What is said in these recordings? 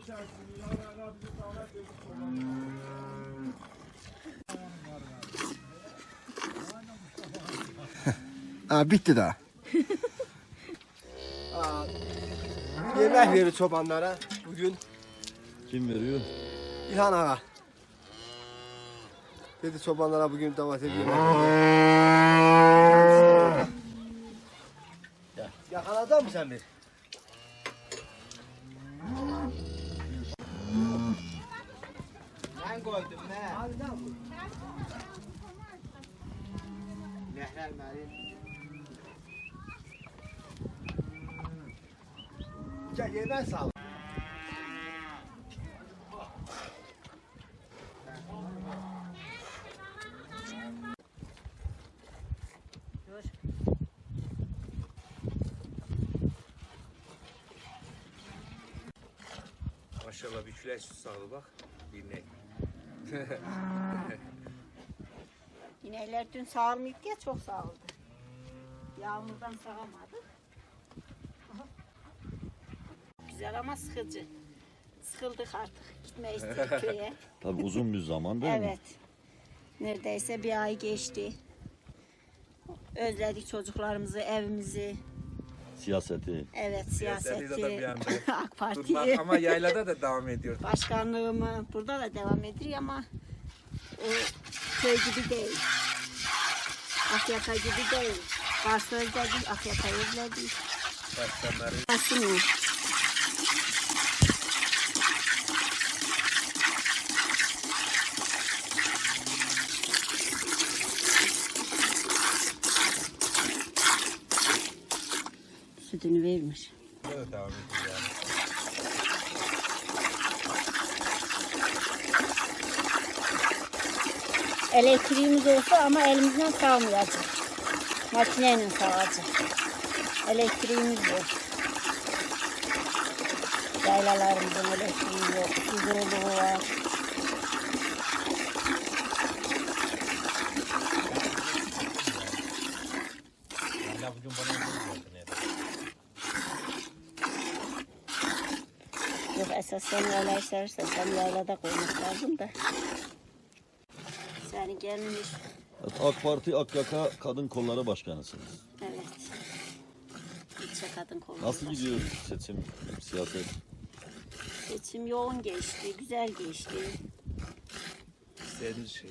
Ha bitti daha. aa. Yemek verir çobanlara bugün Kim veriyor? İlhan Ağa. Dedi çobanlara bugün davet ediyor. Yakaladın mı sen bir? Koydum ne? Ne bu? Mehrer Meryem. Gel. Maşallah bir flash sağlı bak. Dinle. İnekler dün sağılmayıp diye çok sağıldı. Yağmurdan sağamadık. Güzel ama sıkıcı. Sıkıldık artık. Gitmeyi istedik köye. Tabii uzun bir zaman değil mi? evet. Neredeyse bir ay geçti. Özledik çocuklarımızı, evimizi. Siyaseti. Evet Siyaseti de siyaseti, bir anda AK Durmak Parti'yi. ama yaylada da devam ediyor. Başkanlığımı burada da devam ediyor ama o köy gibi değil. Akyaka gibi değil. Kars özledik, Akyaka özledik. Başkanları Aslında sütünü vermiş. Elektriğimiz olsa ama elimizden sağmayacak. Makineyle sağacak. Elektriğimiz yok. Yaylalarımızın elektriği yok. Su zorluğu var. Allah bugün bana yazıyor zaten yani. Yok esas sen yaylayı seversen sen yaylada koymak lazım da. Seni gelmiş. AK Parti Akyaka Kadın Kolları Başkanısınız. Evet. İlçe kadın kolları. Nasıl başkanı. gidiyor seçim, siyaset? Seçim yoğun geçti, güzel geçti. İstediğiniz şey.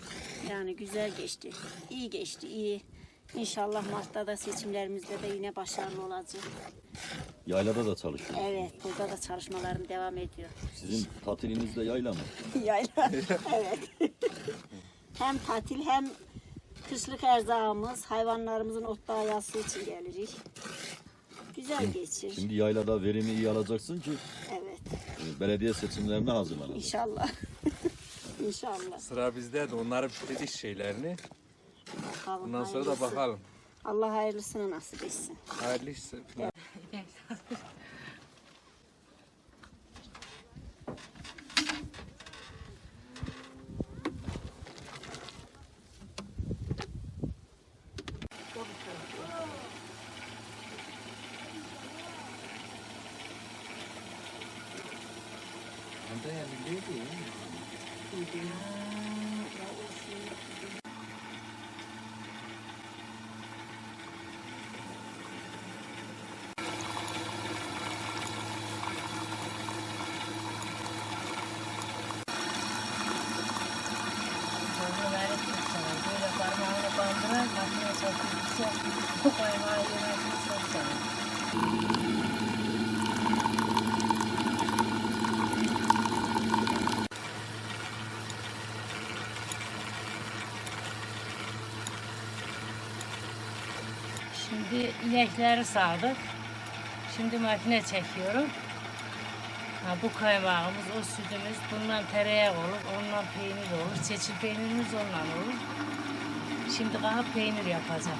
Yani güzel geçti. İyi geçti, iyi. İnşallah Mart'ta da seçimlerimizde de yine başarılı olacak. Yaylada da çalışıyor. Evet, burada da çalışmalarım devam ediyor. Sizin tatiliniz de yayla mı? Yayla. evet. hem tatil hem kışlık erzağımız, hayvanlarımızın otlağı yası için geliriz. Güzel geçir. Şimdi yaylada verimi iyi alacaksın ki Evet, e, belediye seçimlerine hazırlanalım. inşallah. İnşallah. Sıra bizde de onları bitirdik şeylerini. Bakalım, Bundan sonra da hayırlısı. bakalım. Allah hayırlısını nasip etsin. Hayırlı işler. Böyle parmağını bandırar, makineye çarptıkça bu kaymağı yemekini çok sever. Şimdi inekleri sağdık. Şimdi makine çekiyorum. Ha, bu kaymağımız, o sütümüz, bundan tereyağı olur, ondan peynir olur, çeçil peynirimiz ondan olur. Şimdi kalkıp peynir yapacağım.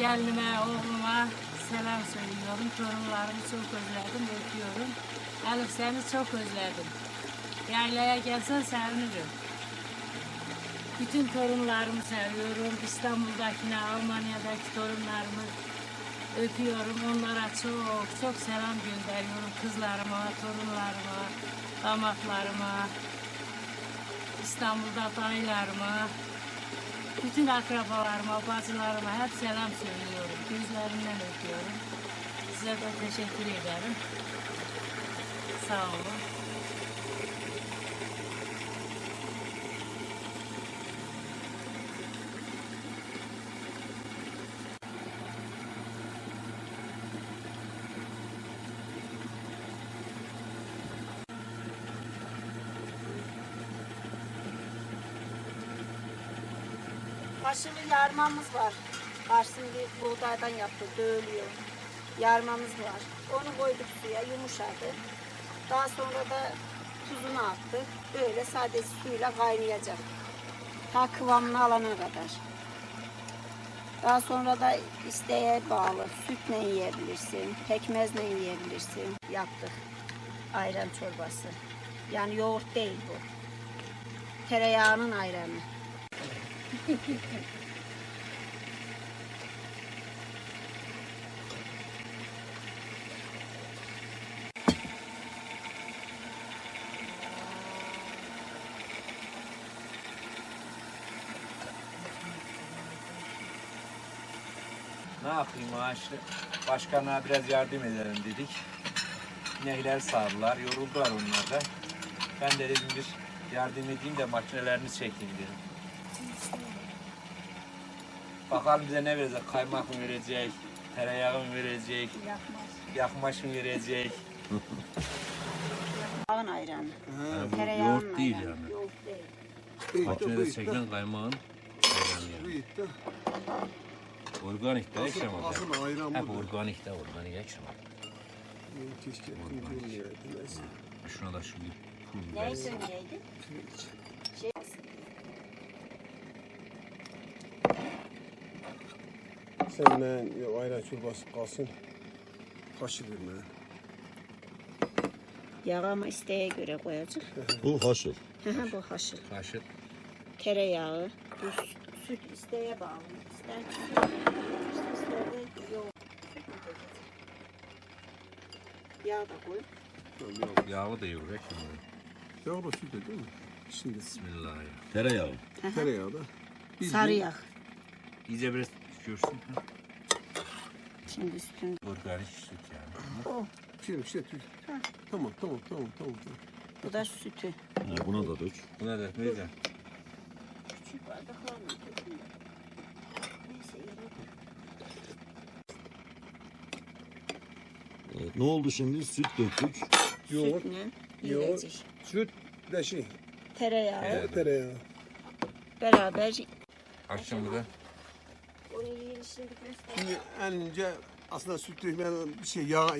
Gelinime, oğluma selam söylüyorum. Torunlarımı çok öpüyorum. Elif seni çok özledim. Yaylaya gelsen sevinirim. Bütün torunlarımı seviyorum. İstanbul'dakine, Almanya'daki torunlarımı öpüyorum. Onlara çok çok selam gönderiyorum. Kızlarıma, torunlarıma, damatlarıma, İstanbul'da dayılarıma, bütün akrabalarıma, bacılarıma hep selam söylüyorum. Gözlerinden öpüyorum. Size de teşekkür ederim. Sağ olun. Aşırı yarmamız var. Karşısını bir buğdaydan yaptı, dövülüyor. Yarmamız var. Onu koyduk suya, yumuşadı. Daha sonra da tuzunu attık. Böyle sadece suyla kaynayacak. Ta kıvamını alana kadar. Daha sonra da isteğe bağlı. Sütle yiyebilirsin, pekmezle yiyebilirsin. Yaptık. Ayran çorbası. Yani yoğurt değil bu. Tereyağının ayranı. Ne yapayım maaşlı? Başkanlığa biraz yardım edelim dedik. İnekler sağdılar, yoruldular onlar da. Ben de dedim bir yardım edeyim de makinelerini çekeyim dedim. Bakalım bize ne verecek? Kaymak mı verecek? Tereyağı mı verecek? Yakmaş mı verecek? Yağın ayranı. bu Tereyağının yoğurt değil ayranı. yani. Yoğurt değil. Makinede çekilen kaymağın ayranı yani. Organik de ekşem abi. Asıl ayran Hep bu. organik de organik ekşem abi. Keşke kumcuğum yerde. Neyse. Şuna da şimdi pul Ne biber. söyleyeydi? Şey, Sen ben ya, ayran çorbası kalsın. Kaşı verme. yağı ama isteğe göre koyacak. Bu haşır. bu haşır. Kaşık. Tereyağı, tuz, süt isteğe bağlı. De yoğurt. Yağ da koy. Yağı da yoğuracak şimdi. Yavru süt de değil mi? Şimdi Bismillahirrahmanirrahim. Tereyağı. tereyağı da. Biz Sarı yağ. İyice biraz görsün. Şimdi sütün. Organik süt yani. Şey, şey, tüy. Tamam, tamam, tamam, tamam. tamam. Bu da sütü. Ha, buna da dök. Buna da neyse. Ne oldu şimdi? Süt döktük. Yoğurt, yoğurt, yiyecek. süt, de şey, Tereyağı tereyağı. beraber Akşamı da. Şimdi en önce aslında süt dökmeyen bir şey yağ,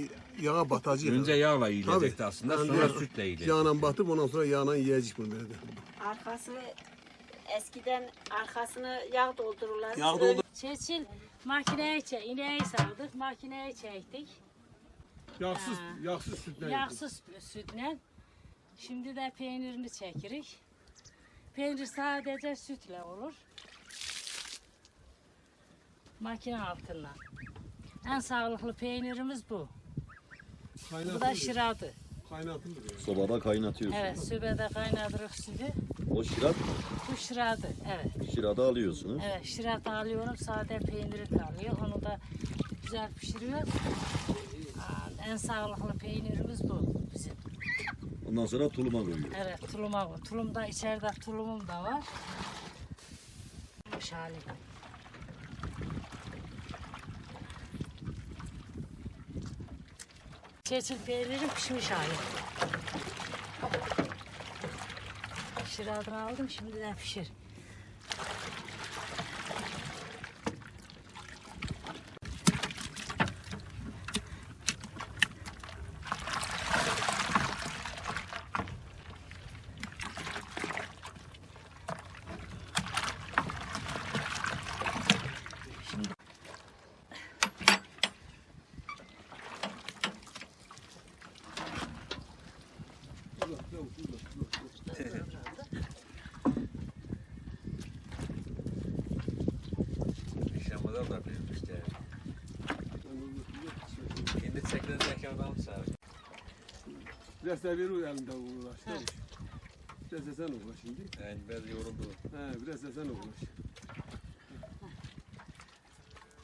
yağa batacak. önce yağla yiyecekti Tabii. aslında Yani sonra yağ- sütle yiyecek. Yağla batıp ondan sonra yağla yiyecek bunu böyle de. Arkasını eskiden arkasını yağ doldururlar. Yağ doldur- Çeçil makineye çek, ineği sardık, makineye çektik. Yağsız, Ha. yağsız sütle. Yağsız sütle. Şimdi de peynirini çekirik. Peynir sadece sütle olur. Makine altından. En sağlıklı peynirimiz bu. Bu da Kaynatılır. şıradı. Kaynatılır. yani. Sobada kaynatıyorsun. Evet, sübede kaynatırız sütü. O şirat Bu şıradı. Evet. şirada alıyorsunuz. Evet, şırat alıyorum. Sade peyniri kalıyor. Onu da güzel pişiriyor. En sağlıklı peynirimiz bu bizim. Ondan sonra tuluma koyuyor. Evet, tuluma bu. Tulumda içeride tulumum da var. Pişmiş hali. Çeçil peynirin pişmiş hali. Şiradını aldım, şimdi de pişir. Akşamı da da büyük işte. Kendi çekilirken adam sağ Biraz da bir elinde uğraş. mi? Biraz da sen uğraş şimdi. Yani biraz yoruldu. He, biraz da sen uğraş.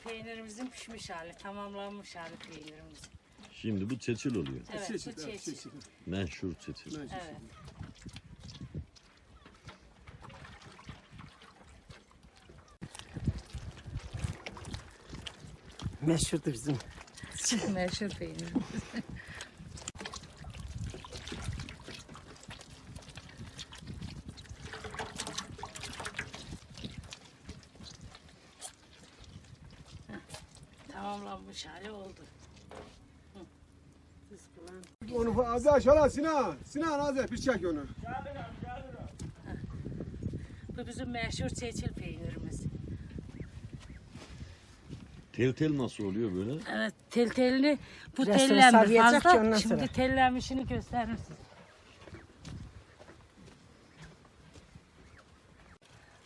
Peynirimizin pişmiş hali, tamamlanmış hali peynirimizin. Şimdi bu çeçil oluyor. Evet, bu evet, çeçil. Menşur çeçil. Meclis. Evet. Meşhurdur bizim. Meşhur peynir. Hali oldu. Onu az şöyle Sinan. Sinan az bir çek onu. Bu bizim meşhur çeçil peynirimiz. Tel tel nasıl oluyor böyle? Evet, tel telini bu Biraz sonra tellenmiş sarıyacak ki fazla. ondan Şimdi sonra. tellenmişini gösterir size.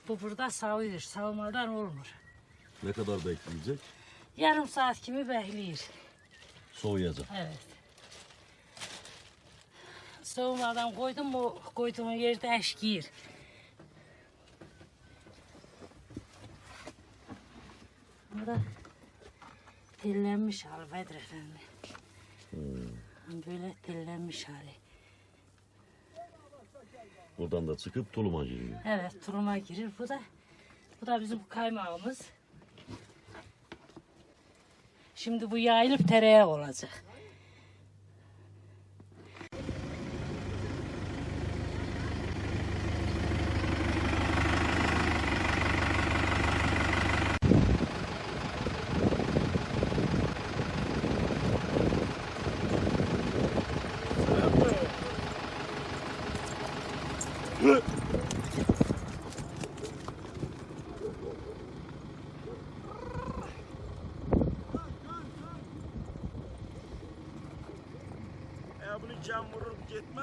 Bu burada savuyor. Savmadan olmuyor. Ne kadar bekleyecek? Yarım saat kimi bekliyor. Soğuyacak. Evet. Soğumadan koydum mu koyduğum yerde eşkiyir. Burada tellenmiş hali Bedir Efendi. Böyle tellenmiş hali. Buradan da çıkıp tuluma giriyor. Evet turuma girir. Bu da bu da bizim kaymağımız. Şimdi bu yayılıp tereyağı olacak.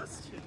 us.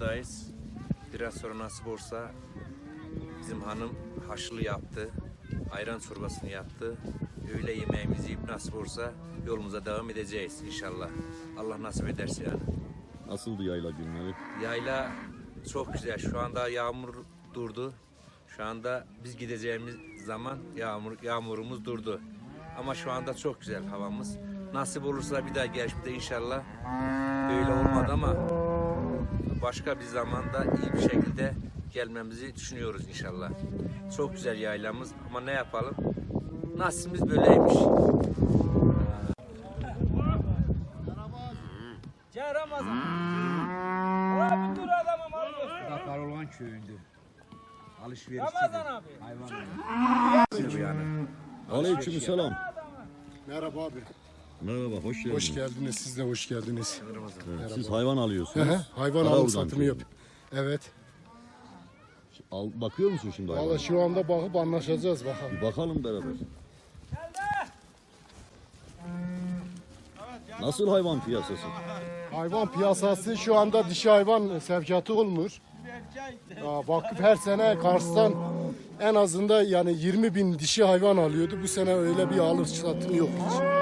Yayladayız. Biraz sonra nasip olsa bizim hanım haşlı yaptı. Ayran çorbasını yaptı. Öğle yemeğimizi yiyip nasip olsa yolumuza devam edeceğiz inşallah. Allah nasip ederse yani. Nasıldı yayla günleri? Yayla çok güzel. Şu anda yağmur durdu. Şu anda biz gideceğimiz zaman yağmur yağmurumuz durdu. Ama şu anda çok güzel havamız. Nasip olursa bir daha gelişimde inşallah öyle olmadı ama başka bir zamanda iyi bir şekilde gelmemizi düşünüyoruz inşallah. Çok güzel yaylamız ama ne yapalım? Nasibimiz böyleymiş. Karolvan köyünde. Alışverişçi. Ramazan abi. Hayvan. Bu yani. Aleyküm selam. Merhaba abi. Merhaba, hoş geldiniz. Hoş geldiniz. Siz de hoş geldiniz. Evet, Siz hayvan alıyorsunuz. hı, Hayvan Karaurgan alım satımı yap. Evet. Al, bakıyor musun şimdi hayvana? Valla şu anda bakıp anlaşacağız bakalım. Bir bakalım beraber. Nasıl hayvan piyasası? Hayvan piyasası şu anda dişi hayvan sevkiyatı olmuş. Aa, bakıp her sene Kars'tan en azından yani 20 bin dişi hayvan alıyordu. Bu sene öyle bir alım satımı yok hiç.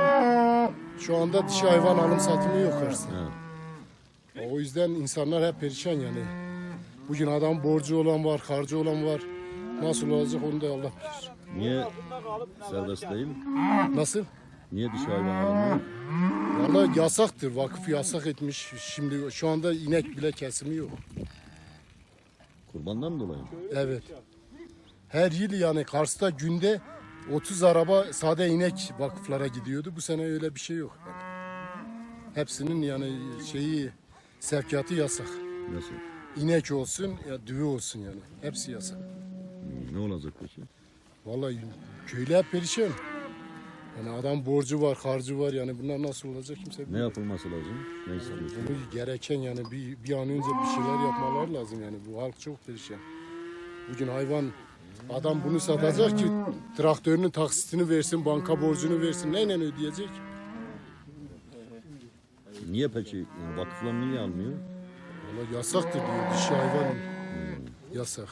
Şu anda dişi hayvan alım satımı yok Kars'ta. O yüzden insanlar hep perişan yani. Bugün adam borcu olan var, harcı olan var. Nasıl olacak onu da Allah bilir. Niye serbest değil? Nasıl? Niye dişi hayvan alınmıyor? Vallahi yasaktır. Vakıf yasak etmiş. Şimdi şu anda inek bile kesimi yok. Kurbandan dolayı. mı? Evet. Her yıl yani Kars'ta günde 30 araba sade inek vakıflara gidiyordu. Bu sene öyle bir şey yok. Hepsinin yani şeyi sevkiyatı yasak. Nasıl? İnek olsun ya düve olsun yani. Hepsi yasak. Hmm, Ne olacak peki? Vallahi köylü hep perişan. Yani adam borcu var, harcı var yani bunlar nasıl olacak kimse Ne bilmiyor. yapılması lazım? Ne istiyorsun? Bunu gereken yani bir, bir an önce bir şeyler yapmalar lazım yani. Bu halk çok perişan. Bugün hayvan adam bunu satacak ki traktörünün taksitini versin, banka borcunu versin. Neyle ödeyecek? Niye peki? Vakıflar niye almıyor? Valla yasaktır diyor dişi hayvan. Yasak.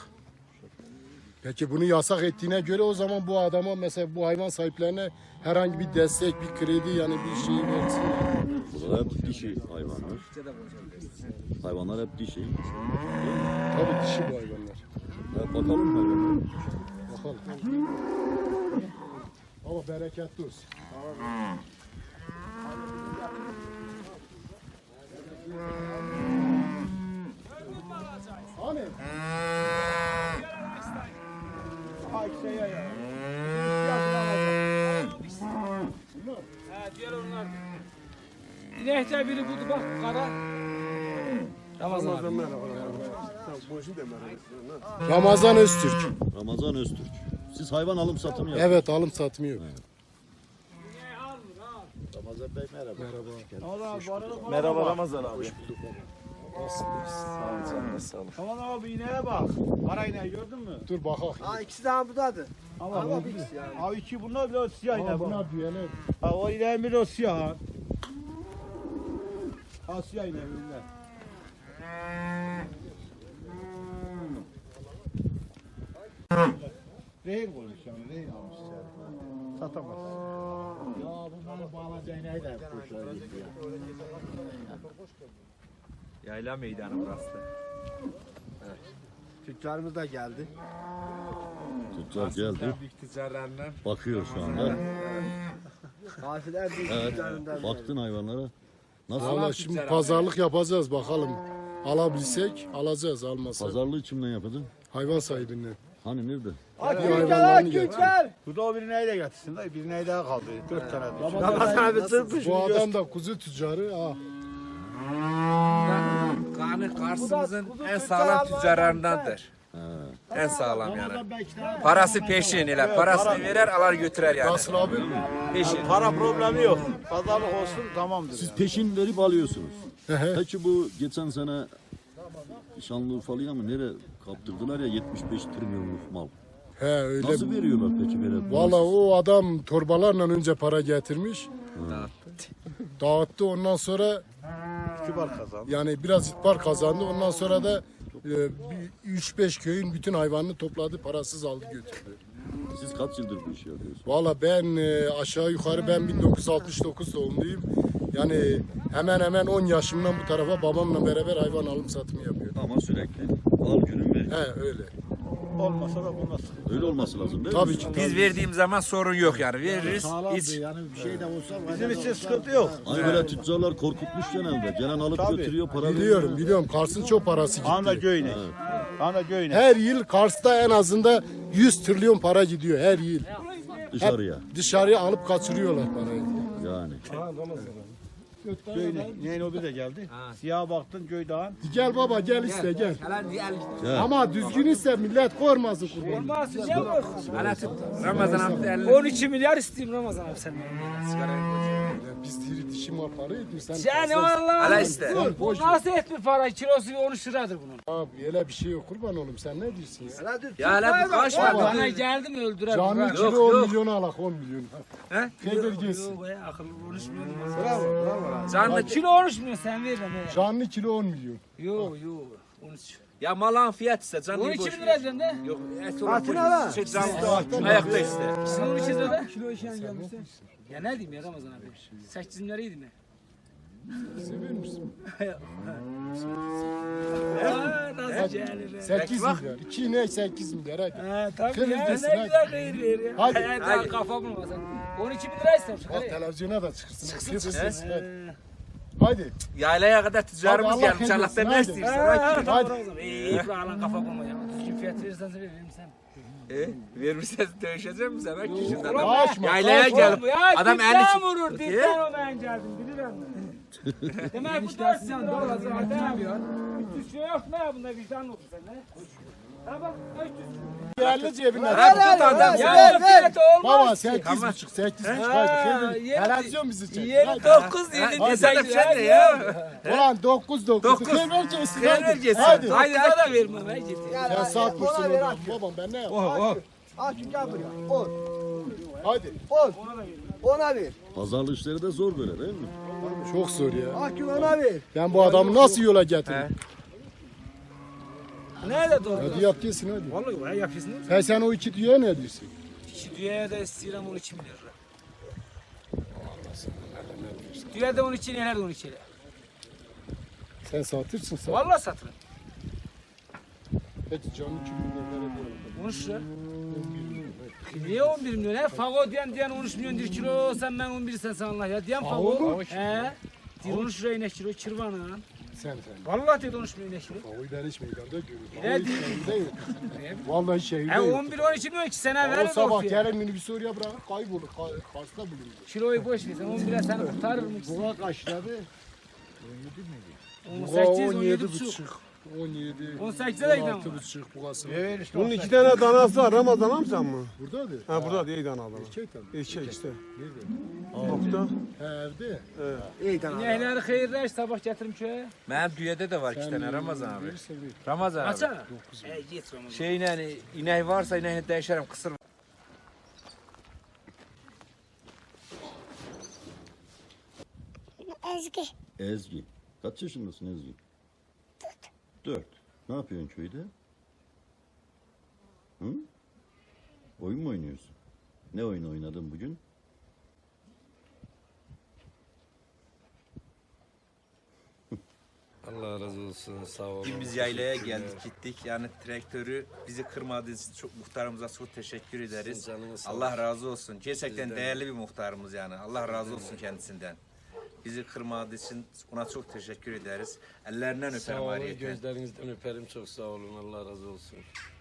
Peki bunu yasak ettiğine göre o zaman bu adama mesela bu hayvan sahiplerine herhangi bir destek, bir kredi yani bir şey versin. Burada hep dişi hayvanlar. Hayvanlar hep dişi. Tabii dişi bu hayvanlar. Ya bakalım hayvanlara. Bakalım. Ama bereketli olsun. Hani? İnekte biri buldu bak kara. Ramazan abi. Ramazan Öztürk. Ramazan Öztürk. Siz hayvan alım satımı yapın. Evet alım satımı yok. Merhaba Ramazan abi. Ramazan abi ineğe bak. Kara ineği gördün mü? Dur bakak. Ha ikisi de buradadır. Ama, Ama yani. Abi iki bunlar bir de o siyah ineği bunlar düğeler. Ha o ineğin biri o siyah ha. Ha siyah ineği bunlar. Rehin koymuş yani rehin almış yani. Satamaz. Ya bağlayacağı de kuşlar gitti ya. Yayla meydanı burası da. Tüccarımız da geldi. Tüccar geldi. Büyük tüccarlarından Bakıyor şu anda. Kafiler bir Evet. tüccarından Baktın hayvanlara. Nasıl? Valla şimdi pazarlık yapacağız bakalım. Alabilsek alacağız almasak. Pazarlığı kimden yapacağım? Hayvan sahibinden. Hani nerede? Hayvanlarını getir. Bu da o bir de getirsin dayı. Bir ineği daha kaldı. Dört tane. Ramazan abi tırpış. Bu adam da kuzu tüccarı. Ha. Kanı Kars'ımızın en sağlam tüccarlarındandır. En sağlam yani. Parası peşin ile parasını verer alır götürer yani. Nasıl abi? Peşin. Para problemi yok. Pazarlık olsun tamamdır. Siz peşin verip alıyorsunuz. Peki bu geçen sene Şanlıurfalı'ya mı nere kaptırdılar ya 75 trilyonluk mal. He öyle. Nasıl veriyorlar peki böyle? Valla o adam torbalarla önce para getirmiş. Dağıttı ondan sonra itibar kazandı. Yani biraz itibar kazandı. Ondan sonra da e, bir 3-5 köyün bütün hayvanını topladı, parasız aldı götürdü. Siz kaç yıldır bu işi yapıyorsunuz? Valla ben e, aşağı yukarı ben 1969 doğumluyum. Yani hemen hemen 10 yaşımdan bu tarafa babamla beraber hayvan alım satımı yapıyorum. Ama sürekli al günün ver. He öyle. Olmasa da bu nasıl? Öyle olması lazım değil mi? Tabii ki. Biz verdiğim zaman sorun yok yani. Veririz. Hiç yani bir şey de olsa. Bizim için sıkıntı yok. Hani böyle tüccarlar korkutmuş genelde. Gelen alıp Tabii. götürüyor para Biliyorum veriyor. biliyorum Kars'ın çok parası gitti. Ana Göynek. Ana Göynek. Her yıl Kars'ta en azında 100 trilyon para gidiyor her yıl. Dışarıya Dışarıya alıp kaçırıyorlar parayı. yani. Göynek. Neynobi de geldi. Siyah baktın Göydağ'ın. Gel baba gel iste gel. Ama düzgün iste millet korkmasın kurbanı. Ramazan abi 12 milyar isteyeyim Ramazan abi senden. Biz diri dişi mal para ediyor sen. Yani fazla- vallahi. Ala. Dur, Bu nasıl et bir para? Kilosu 13 liradır bunun. Abi öyle bir şey yok kurban oğlum sen ne diyorsun ya? Ya hala bir kaçma. Bana geldi mi öldürer. Canlı bırak. kilo 10 milyon alak 10 milyon. He? Gelir gelsin. Yok be akıllı 13 milyon. Canlı Kilo 13 milyon sen ver bana. Canlı kilo 10 milyon. Yok yok. 13. Ya malın fiyat ise canlı 12 boş bin lira diyorsun de. Yok et olur. Şey canlı ayakta iste. Sen 12 lira. Kilo işen gelmişse. Ya ne diyeyim ya Ramazan abi? 8 bin liraydı mı? Sever misin? Aa, Nasıl cehalet. 8 milyar. 2 ne 8 milyar hadi. Ha tabii ya ne hadi. güzel ver ya. Hadi. Hadi. Hadi. Kafa bulma sen. 12 bin lira istemiş. Bak Hadi. televizyona da çıksın. Çıksın çıksın. Hadi. Ee, Hadi. Yaylaya kadar Abi ticarımız Allah gelmiş. Allah'tan ne etsin, istiyorsun? Ha, Hadi. tamam Ramazan. İyi lan kafa bulma ya. Düzgün fiyat verirsen sen veririm sen. E, vermişsen dövüşeceğim mi sana? Kişiden. Kaçma. Yaylaya kaçma. gel. Ya Adam dipten elli- vurur, E? dipten o ben geldim, bilirim. Demek bu dört sen dolar zaten ya. 300 şey yok mu ya bunda vicdan olsun sende? Ha bak 300. Yerli. Hadi tut adam. Ya fiyat olmaz. Baba 8 buçuk 8 buçuk Ha, hadi. Televizyon bizi çek. Hadi. dokuz yedi Hadi desek sen de ya. Ulan 9 9. Dokuz. Kır vereceksin. Kır hadi. vereceksin. Hadi. Haydi Dokuz'a hadi. da vermem ha ciddi. Sen satmışsın onu. Babam ben ne yapayım? Hadi. Pazarlık işleri de zor böyle değil mi? Çok zor ya. Ben bu adamı nasıl yola getireyim? Nerede doğru? Hadi yap gelsin hadi. Vallahi ya yapıyorsun. Sen sen o iki düğe ne diyorsun? İki düğeye de istiyorum 12 milyar lira. Düğe de 12 neler de 12 lira. Sen satırsın sen. Vallahi satırım. Peki canlı kilo ne 13 lira. Niye 11 milyon? He? Fago diyen diyen 13 milyon dir kilo sen ben 11 sen sen Allah ya. Diyen Fago fago. mu? He. Dir 13 lira inek kilo çırvanı. Sen sen. Vallahi dedi 13 milyon inek kilo. Oy ben hiç meydanda görüyorum. Ne yok. Vallahi şehirde yok. 11 12 milyon 2 sene O verir sabah. Kerem minibüsü oraya bırakıp kaybolur. Ka- Kars'ta bulundu. Kiloyu boş ver sen 11'e seni kurtarır mısın? Buna kaçladı? 18 17 buçuk. Buçuk. 17. 18'e de giden 16 var. buçuk bu kasım. Bunun iki tane danası var Ramazan amcam mı? Burada da. Ha burada değil danalar. Erkek tabii. Erkek işte. Nerede? Nokta. He, evde. İnekleri hayırlı sabah getirim köye. Benim düğede de var iki tane Ramazan abi. Verirse ver. Ramazan abi. Açsana. E git Ramazan. Şeyin hani inek varsa ineğini değişerim kısır. Ezgi. Ezgi. Kaç yaşındasın Ezgi? Dört. Ne yapıyorsun köyde? Hı? Oyun mu oynuyorsun? Ne oyun oynadın bugün? Allah razı olsun. Sağ olun. Biz yaylaya geldik gittik. Yani traktörü bizi kırmadığınız için çok, muhtarımıza çok teşekkür ederiz. Allah razı olsun. Gerçekten değerli bir muhtarımız yani. Allah razı olsun kendisinden. Bizi kırmadığı için ona çok teşekkür ederiz. Ellerinden Sağ öperim olun. ayrıyeten. Gözlerinizden öperim. Çok sağ olun. Allah razı olsun.